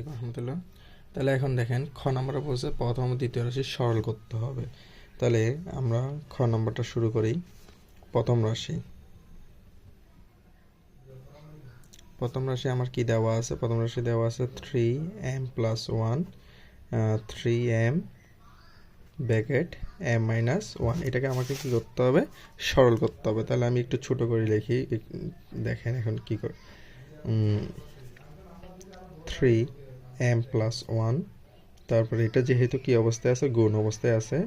আলাইকুম রহমতুল্লাহ তাহলে এখন দেখেন, খ নম্বরে বলছে, প্রথম দ্বিতীয় রাশি সরল করতে হবে। তাহলে আমরা খ নম্বরটা শুরু করি। প্রথম রাশি। প্রথম রাশি আমার কি দেওয়া আছে? প্রথম রাশি দেওয়া আছে three M plus one three M bracket M minus one এটাকে আমাকে কি করতে হবে? সরল করতে হবে। তাহলে আমি একটু ছোট করে লিখি। দেখেন এখন কি করে থ্রি এম প্লাস ওয়ান তারপরে এটা যেহেতু কি অবস্থায় আছে? গুণ অবস্থায় আছে।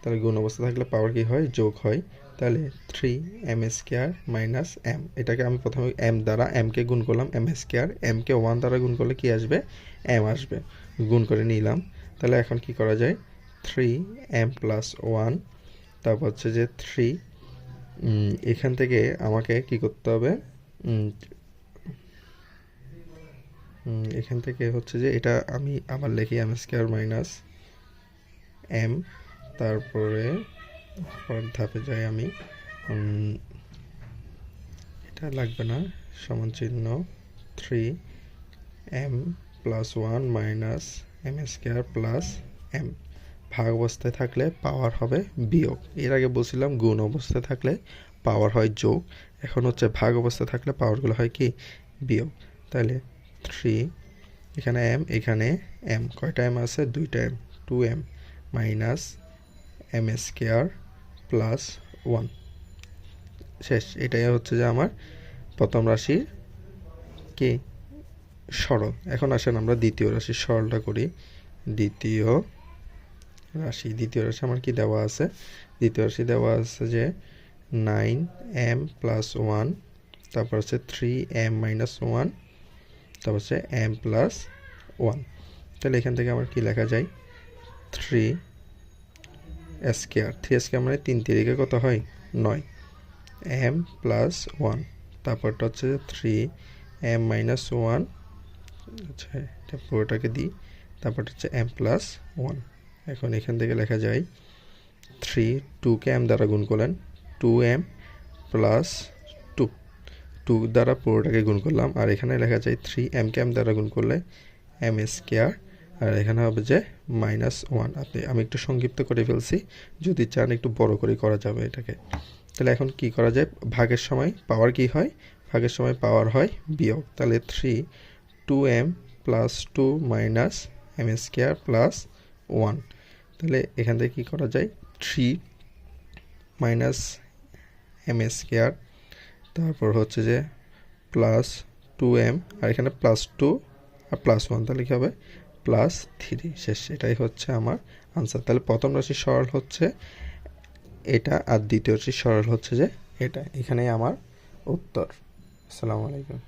তাহলে গুণ অবস্থায় থাকলে পাওয়ার কি হয়? যোগ হয়। তাহলে three M square minus M এটাকে আমি প্রথমে এম দ্বারা এমকে গুণ করলাম এম স্কোয়ার এমকে ওয়ান দ্বারা গুণ করলে কি আসবে? এম আসবে। গুণ করে নিলাম। তাহলে এখন কি করা যায়? থ্রি এম প্লাস ওয়ান তারপর হচ্ছে যে থ্রি এখান থেকে আমাকে কি করতে হবে? এখান থেকে হচ্ছে যে এটা আমি আবার লিখি এম স্কোয়ার মাইনাস এম তারপরে পরের ধাপে যাই আমি। এটা লাগবে না, সমান চিহ্ন three M plus one minus M square plus M ভাগ অবস্থায় থাকলে পাওয়ার হবে বিয়োগ। এর আগে বলছিলাম গুণ অবস্থায় থাকলে পাওয়ার হয় যোগ। এখন হচ্ছে ভাগ অবস্থায় থাকলে পাওয়ারগুলো হয় কি? বিয়োগ। তাহলে থ্রি, এখানে এম এখানে এম কয়টা এম আছে? দুইটা M two M minus M square plus one শেষ, এটাই হচ্ছে যে আমার প্রথম রাশির কি? সরল। এখন আসেন আমরা দ্বিতীয় রাশির সরলটা করি। দ্বিতীয় রাশি। দ্বিতীয় রাশি আমার কি দেওয়া আছে? দ্বিতীয় রাশি দেওয়া আছে যে নাইন এম প্লাস ওয়ান তারপর হচ্ছে থ্রি এম মাইনাস ওয়ান তারপর হচ্ছে এম প্লাস ওয়ান তাহলে এখান থেকে আমার কি লেখা যায়? থ্রি স্কেয়ার থ্রি স্কেয়ার মানে তিন তিরিকে কত হয়? নয়। এম প্লাস ওয়ান তারপরটা হচ্ছে থ্রি এম মাইনাস ওয়ান আচ্ছা এটা পুরোটাকে দিই। তারপরটা হচ্ছে এম প্লাস ওয়ান এখন এখান থেকে লেখা যায় থ্রি টুকে এম দ্বারা গুণ করলেন। টু এম প্লাস টু দ্বারা পুরোটাকে গুণ করলাম। আর এখানে লেখা যায় থ্রি এম কে এম দ্বারা গুণ করলে এম স্কেয়ার আর এখানে হবে যে মাইনাস ওয়ান আপনি, আমি একটু সংক্ষিপ্ত করে ফেলছি, যদি চান একটু বড় করে করা যাবে এটাকে। তাহলে এখন কি করা যায়? ভাগের সময় পাওয়ার কি হয়? ভাগের সময় পাওয়ার হয় বিয়োগ। তাহলে three two M plus two minus M square plus one তাহলে এখান থেকে কী করা যায়? থ্রি মাইনাস এম স্কোয়ার তারপর হচ্ছে যে প্লাস টু এম আর এখানে প্লাস টু আর প্লাস ওয়ান তাহলে কী হবে? প্লাস থ্রি শেষ, এটাই হচ্ছে আমার আনসার তাহলে প্রথম রাশি সরল হচ্ছে এটা আর দ্বিতীয় রাশি সরল হচ্ছে যে এটা। এখানেই আমার উত্তর। আসসালামু আলাইকুম।